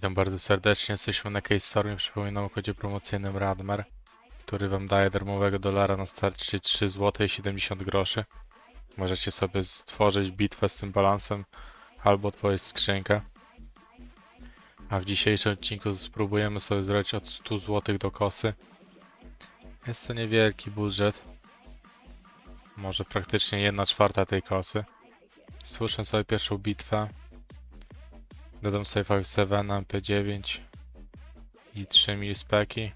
Witam bardzo serdecznie, jesteśmy na Case Stormie, przypominam o kodzie promocyjnym Radmer, który wam daje darmowego dolara na starcie 3 zł i 70 groszy. Możecie sobie stworzyć bitwę z tym balansem albo otworzyć skrzynkę. A w dzisiejszym odcinku spróbujemy sobie zrobić od 100 zł do kosy. Jest to niewielki budżet. Może praktycznie 1 czwarta tej kosy. Stwórzmy sobie pierwszą bitwę. Dodam sobie 5.7, MP9 i 3 milispeki.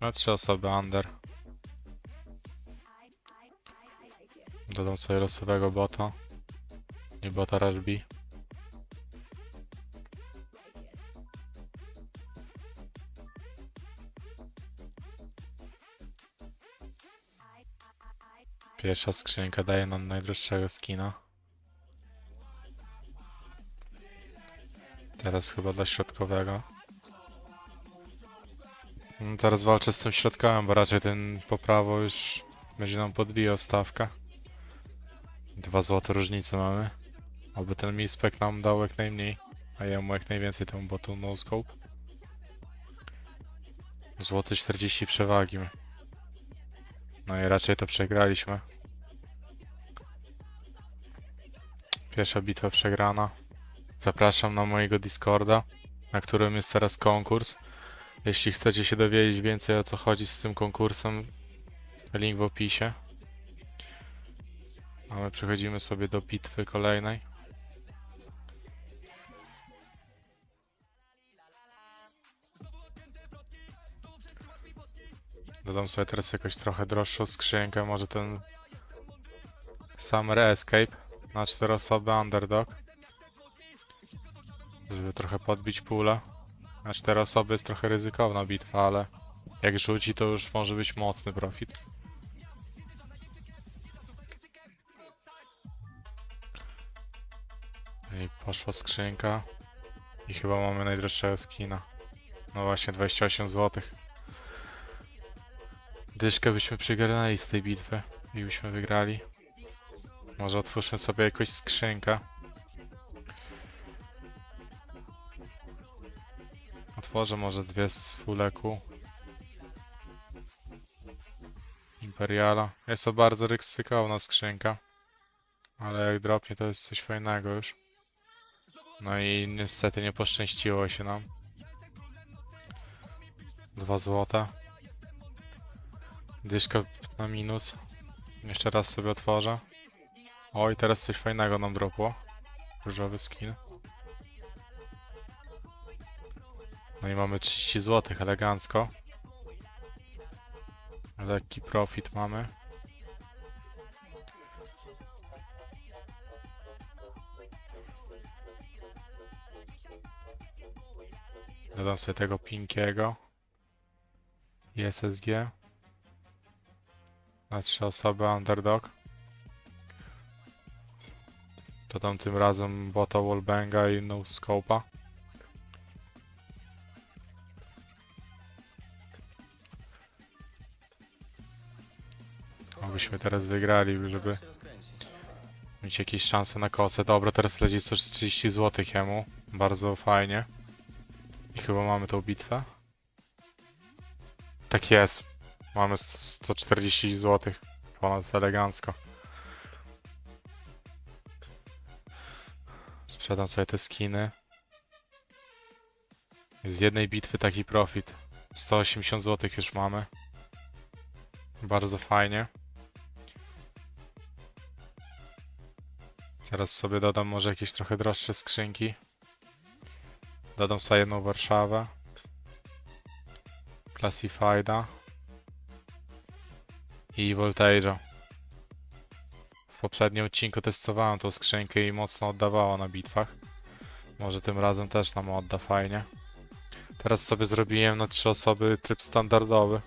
No 3 osoby under. Dodam sobie losowego bota. Nie bota Rush B. Pierwsza skrzynka daje nam najdroższego skina. Teraz chyba dla środkowego. No teraz walczę z tym środkowym, bo raczej ten po prawo już będzie nam podbijał stawkę. Dwa złote różnicy mamy. Oby ten mispek nam dał jak najmniej, a ja mu jak najwięcej temu botu no scope. Złoty 40 przewagi. No i raczej to przegraliśmy. Pierwsza bitwa przegrana. Zapraszam na mojego Discorda, na którym jest teraz konkurs. Jeśli chcecie się dowiedzieć więcej o co chodzi z tym konkursem, link w opisie. A my przechodzimy sobie do bitwy kolejnej. Dodam sobie teraz jakoś trochę droższą skrzynkę, może ten Summer Escape na 4 osoby Underdog żeby trochę podbić pulę. Na cztery osoby jest trochę ryzykowna bitwa, ale jak rzuci, to już może być mocny profit. I poszła skrzynka. I chyba mamy najdroższego skina. No właśnie, 28 zł. Dyszkę byśmy przygarnęli z tej bitwy i byśmy wygrali. Może otwórzmy sobie jakąś skrzynkę. Otworzę może dwie z fuleku. Imperiala. Jest to bardzo ryzykowna skrzynka. Ale jak dropnie to jest coś fajnego już. No i niestety nie poszczęściło się nam. Dwa złote. Dyszka na minus. Jeszcze raz sobie otworzę. Oj, teraz coś fajnego nam dropło. Różowy skin. No i mamy 30 zł, elegancko. Lekki profit mamy. Dodam sobie tego pinkiego. I SSG. Na trzy osoby underdog. Dodam tym razem bota wallbanga i no scope'a. Obyśmy teraz wygrali, żeby mieć jakieś szanse na kosę. Dobra, teraz leci 130 zł jemu. Bardzo fajnie. I chyba mamy tą bitwę. Tak jest. Mamy st- 140 zł. Ponad elegancko. Sprzedam sobie te skiny. Z jednej bitwy taki profit. 180 zł już mamy. Bardzo fajnie. Teraz sobie dodam może jakieś trochę droższe skrzynki. Dodam sobie jedną Warszawę. Classifieda. I Voltage'a. W poprzednim odcinku testowałem tą skrzynkę i mocno oddawała na bitwach. Może tym razem też nam odda fajnie. Teraz sobie zrobiłem na trzy osoby tryb standardowy.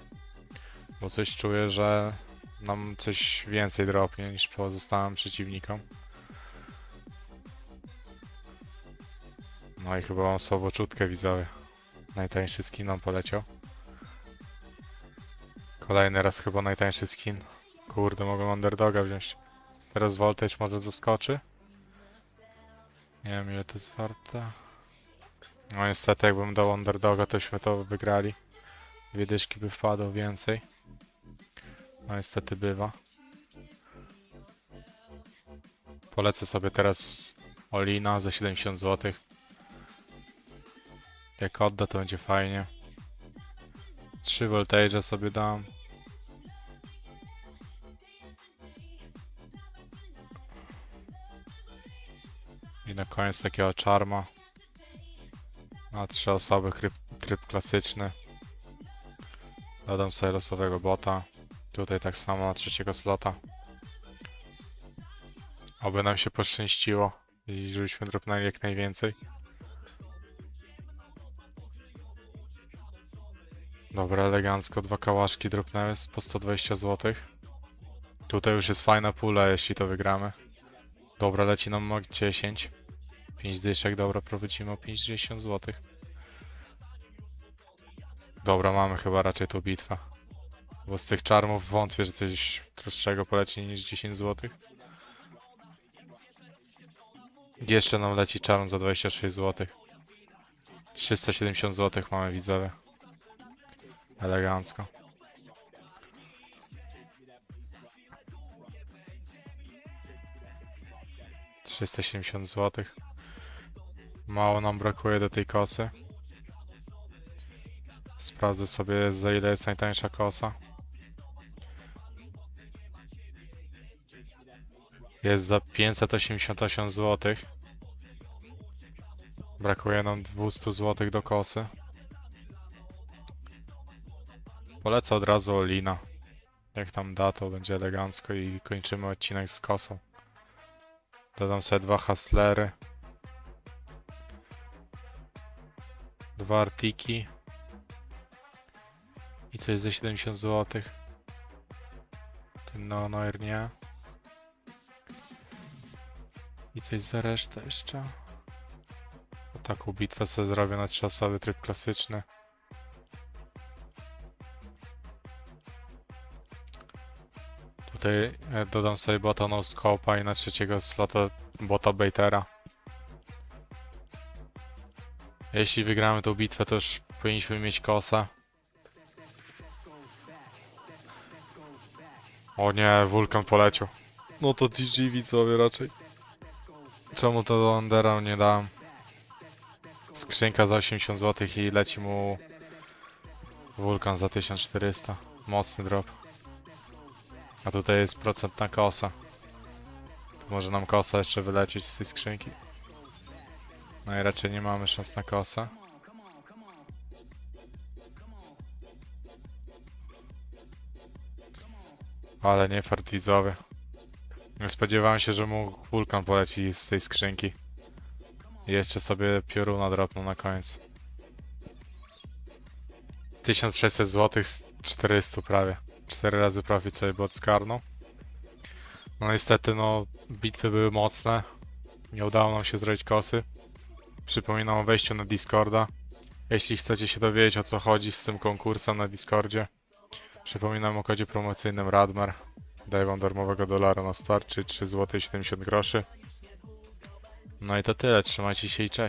Bo coś czuję, że nam coś więcej dropnie niż pozostałym przeciwnikom. No i chyba mam słabo czutkę widzowie. Najtańszy skin nam poleciał. Kolejny raz chyba najtańszy skin. Kurde, mogę underdoga wziąć. Teraz Voltage może zaskoczy. Nie wiem ile to jest warte. No niestety jakbym dał underdoga, tośmy to wygrali. Dwie dyszki by wpadło więcej. No niestety bywa. Polecę sobie teraz Olina za 70 zł. Jak odda to będzie fajnie. 3 voltage'a sobie dam. I na koniec takiego czarma. Na trzy osoby tryb, tryb klasyczny. Dodam sobie losowego bota. Tutaj tak samo na trzeciego slota. Oby nam się poszczęściło i żebyśmy dropnęli jak najwięcej. Dobra, elegancko. Dwa kałaszki dropnęły po 120 zł. Tutaj już jest fajna pula, jeśli to wygramy. Dobra, leci nam MOG 10. 5 dyszek, dobra, prowadzimy o 50 zł. Dobra, mamy chyba raczej tą bitwę. Bo z tych czarmów wątpię, że coś prostszego poleci niż 10 zł. Jeszcze nam leci czarm za 26 zł. 370 zł mamy widzowie. Elegancko. Trzysta siedemdziesiąt złotych. Mało nam brakuje do tej kosy. Sprawdzę sobie za ile jest najtańsza kosa. Jest za 588 zł. Brakuje nam 200 zł do kosy. Polecę od razu Olina. Jak tam da, to będzie elegancko i kończymy odcinek z kosą. Dodam sobie dwa hustlery. Dwa artiki. I coś za 70 zł. Ten Neonoir nie. I coś za resztę jeszcze. Taką bitwę sobie zrobię na trzyosoby tryb klasyczny. Tutaj e, dodam sobie bota no scope'a i na trzeciego slota bota baitera. Jeśli wygramy tą bitwę, to już powinniśmy mieć kosa. O nie, wulkan poleciał. No to GG widzowie raczej. Czemu to do Undera nie dałem? Skrzynka za 80 zł i leci mu wulkan za 1400. Mocny drop. A tutaj jest procent na kosa. Może nam kosa jeszcze wylecieć z tej skrzynki. No i raczej nie mamy szans na kosę. Ale nie fart widzowie. Nie spodziewałem się, że mógł wulkan poleci z tej skrzynki. I jeszcze sobie pioruna dropnął na koniec. 1600 zł z 400 prawie. 4 razy profit sobie bot skarnął. No niestety, no, bitwy były mocne. Nie udało nam się zrobić kosy. Przypominam o wejściu na Discorda. Jeśli chcecie się dowiedzieć o co chodzi z tym konkursem na Discordzie, przypominam o kodzie promocyjnym Radmer. Daję wam darmowego dolara na start, czyli 3 zł 70 groszy. No i to tyle, trzymajcie się i cześć.